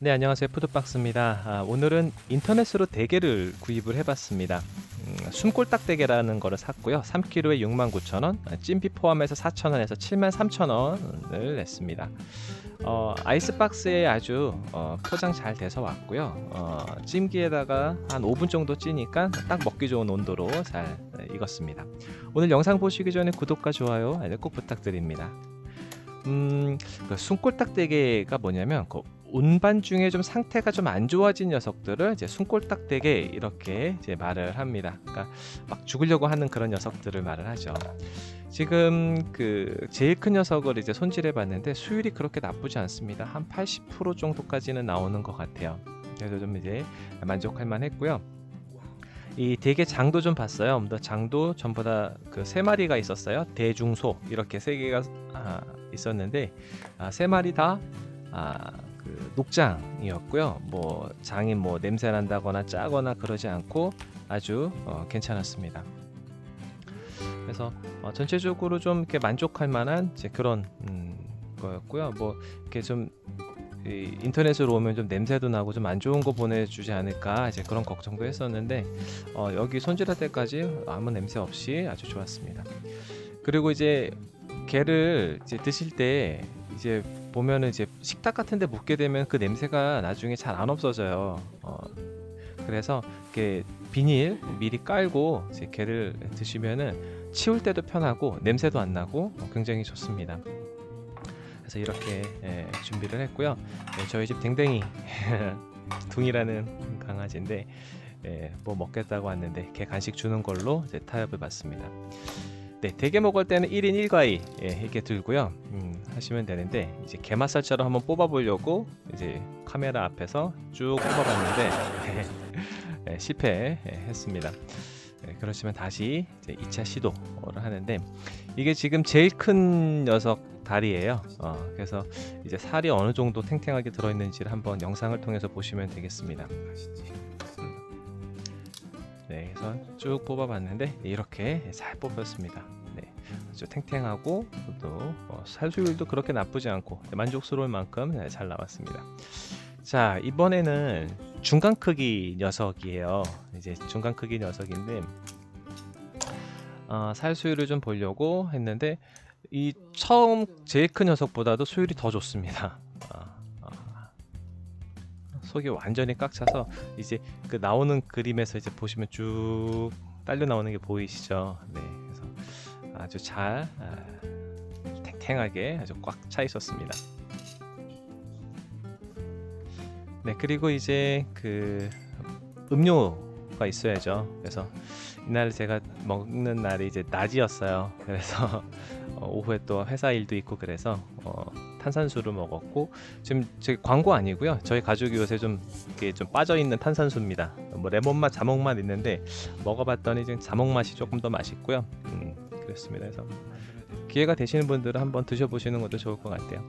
네, 안녕하세요. 푸드박스입니다. 아, 오늘은 인터넷으로 대게를 구입을 해봤습니다. 음, 숨골딱 대게라는 거를 샀고요. 3kg에 69,000원, 아, 찜비 포함해서 4,000원에서 73,000원을 냈습니다. 어, 아이스박스에 아주 어, 포장 잘 돼서 왔고요. 어, 찜기에다가 한 5분 정도 찌니까 딱 먹기 좋은 온도로 잘 네, 익었습니다. 오늘 영상 보시기 전에 구독과 좋아요 꼭 부탁드립니다. 음, 그 숨골딱 대게가 뭐냐면 그 운반 중에 좀 상태가 좀 안 좋아진 녀석들을 이제 숨골딱 대게 이렇게 이제 말을 합니다. 그러니까 막 죽으려고 하는 그런 녀석들을 말을 하죠. 지금 그 제일 큰 녀석을 이제 손질해 봤는데 수율이 그렇게 나쁘지 않습니다. 한 80% 정도까지는 나오는 것 같아요. 그래서 좀 이제 만족할 만했고요. 이 대게 장도 좀 봤어요. 더 장도 전부 다 그 세 마리가 있었어요. 대중소 이렇게 세 개가 아, 있었는데 아, 세 마리 다 아, 그 녹장이었고요. 뭐 장이 뭐 냄새 난다거나 짜거나 그러지 않고 아주 어, 괜찮았습니다. 그래서 어, 전체적으로 좀 이렇게 만족할 만한 그런 음, 거였고요. 뭐 이렇게 좀 이, 인터넷으로 오면 좀 냄새도 나고 좀 안 좋은 거 보내주지 않을까 이제 그런 걱정도 했었는데 어, 여기 손질할 때까지 아무 냄새 없이 아주 좋았습니다. 그리고 이제 게를 이제 드실 때 이제 보면은 이제 식탁 같은 데 묻게 되면 그 냄새가 나중에 잘 안 없어져요. 어, 그래서 이렇게 비닐 미리 깔고 이제 게를 드시면은 치울 때도 편하고 냄새도 안 나고 어, 굉장히 좋습니다. 그래서 이렇게 예, 준비를 했고요. 예, 저희 집 댕댕이 둥이라는 강아지인데 예, 뭐 먹겠다고 왔는데 개 간식 주는 걸로 이제 타협을 받습니다. 네, 대게 먹을 때는 1인 1과이 예, 이렇게 들고요. 음, 하시면 되는데 이제 게맛살처럼 한번 뽑아보려고 이제 카메라 앞에서 쭉 뽑아봤는데 예, 실패했습니다. 예, 그러시면 다시 이제 2차 시도를 하는데 이게 지금 제일 큰 녀석 다리예요. 어, 그래서 이제 살이 어느 정도 탱탱하게 들어있는지를 한번 영상을 통해서 보시면 되겠습니다. 네, 그래서 쭉 뽑아봤는데 이렇게 잘 뽑혔습니다. 네, 아주 탱탱하고 또 어, 살수율도 그렇게 나쁘지 않고 만족스러울 만큼 네, 잘 나왔습니다. 자, 이번에는 중간 크기 녀석이에요. 이제 중간 크기 녀석인데 어, 살 수율을 좀 보려고 했는데 이 처음 제일 큰 녀석보다도 수율이 더 좋습니다. 속이 완전히 꽉 차서 이제 그 나오는 그림에서 이제 보시면 쭉 딸려 나오는 게 보이시죠? 네, 그래서 아주 잘 아, 탱탱하게 아주 꽉 차 있었습니다. 네, 그리고 이제 그 음료가 있어야죠. 그래서 이날 제가 먹는 날이 이제 낮이었어요. 그래서 어, 오후에 또 회사 일도 있고 그래서 어, 탄산수를 먹었고 지금 제 광고 아니고요. 저희 가족이 요새 좀 이렇게 좀 빠져 있는 탄산수입니다. 뭐 레몬 맛, 자몽 맛 있는데 먹어봤더니 지금 자몽 맛이 조금 더 맛있고요. 음, 그렇습니다. 그래서 기회가 되시는 분들은 한번 드셔보시는 것도 좋을 것 같아요.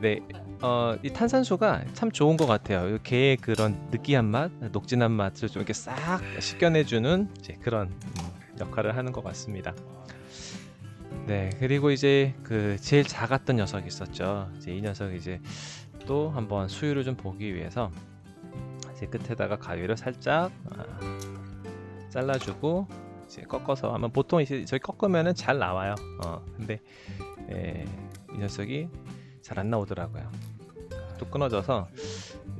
네, 어, 이 탄산수가 참 좋은 것 같아요. 이 게의 그런 느끼한 맛, 녹진한 맛을 좀 이렇게 싹 씻겨내주는 이제 그런 음, 역할을 하는 것 같습니다. 네, 그리고 이제 그 제일 작았던 녀석이 있었죠. 이제 이 녀석이 이제 또 한번 수율을 좀 보기 위해서 이제 끝에다가 가위를 살짝 아, 잘라주고 이제 꺾어서 하면 보통 이제 저희 꺾으면은 잘 나와요. 어, 근데 예, 이 녀석이 잘 안 나오더라고요. 또 끊어져서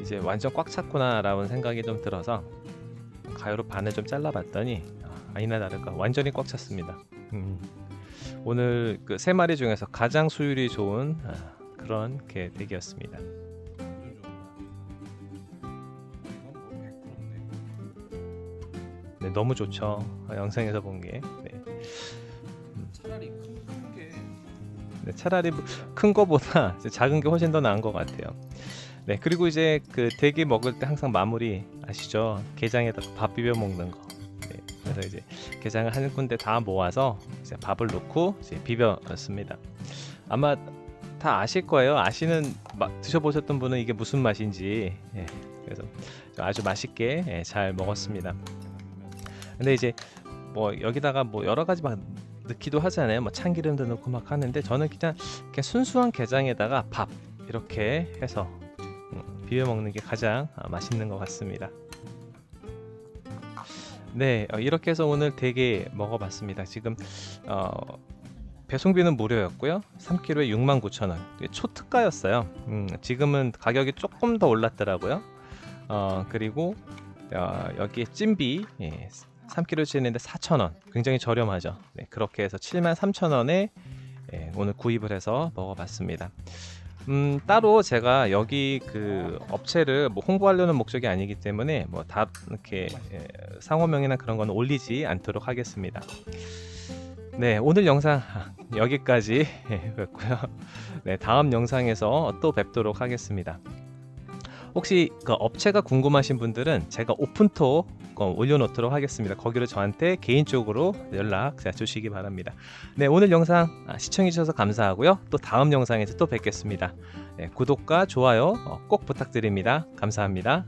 이제 완전 꽉 찼구나라는 생각이 좀 들어서 가위로 반을 좀 잘라봤더니 아, 아니나 다를까 완전히 꽉 찼습니다. 음. 오늘 그 세 마리 중에서 가장 수율이 좋은 아, 그런 개 대기였습니다. 네, 너무 좋죠. 아, 영상에서 본 게. 네. 차라리 큰 게 네, 차라리 큰 거보다 작은 게 훨씬 더 나은 것 같아요. 네, 그리고 이제 그 대게 먹을 때 항상 마무리 아시죠? 게장에다 밥 비벼 먹는 거. 네, 그래서 이제 게장을 한 군데 다 모아서 이제 밥을 넣고 이제 비벼습니다. 아마 다 아실 거예요. 아시는 마- 드셔보셨던 분은 이게 무슨 맛인지. 예, 그래서 아주 맛있게 예, 잘 먹었습니다. 근데 이제 뭐 여기다가 뭐 여러 가지 막 넣기도 하잖아요. 뭐 참기름도 넣고 막 하는데 저는 그냥 그냥 순수한 게장에다가 밥 이렇게 해서 음, 비벼 먹는 게 가장 아, 맛있는 것 같습니다. 네, 어, 이렇게 해서 오늘 대게 먹어봤습니다. 지금 어, 배송비는 무료였고요. 3kg에 69,000원. 초특가였어요. 음, 지금은 가격이 조금 더 올랐더라고요. 어, 그리고 어, 여기에 찜비 예, 3kg치는데 4,000원. 굉장히 저렴하죠. 네, 그렇게 해서 73,000원에 예, 오늘 구입을 해서 먹어봤습니다. 음, 따로 제가 여기 그 업체를 뭐 홍보하려는 목적이 아니기 때문에 뭐 다 이렇게 예, 상호명이나 그런 건 올리지 않도록 하겠습니다. 네, 오늘 영상 여기까지 였고요. 네, 다음 영상에서 또 뵙도록 하겠습니다. 혹시 그 업체가 궁금하신 분들은 제가 오픈톡 어, 올려놓도록 하겠습니다. 거기로 저한테 개인적으로 연락 주시기 바랍니다. 네, 오늘 영상 아, 시청해주셔서 감사하고요. 또 다음 영상에서 또 뵙겠습니다. 네, 구독과 좋아요 어, 꼭 부탁드립니다. 감사합니다.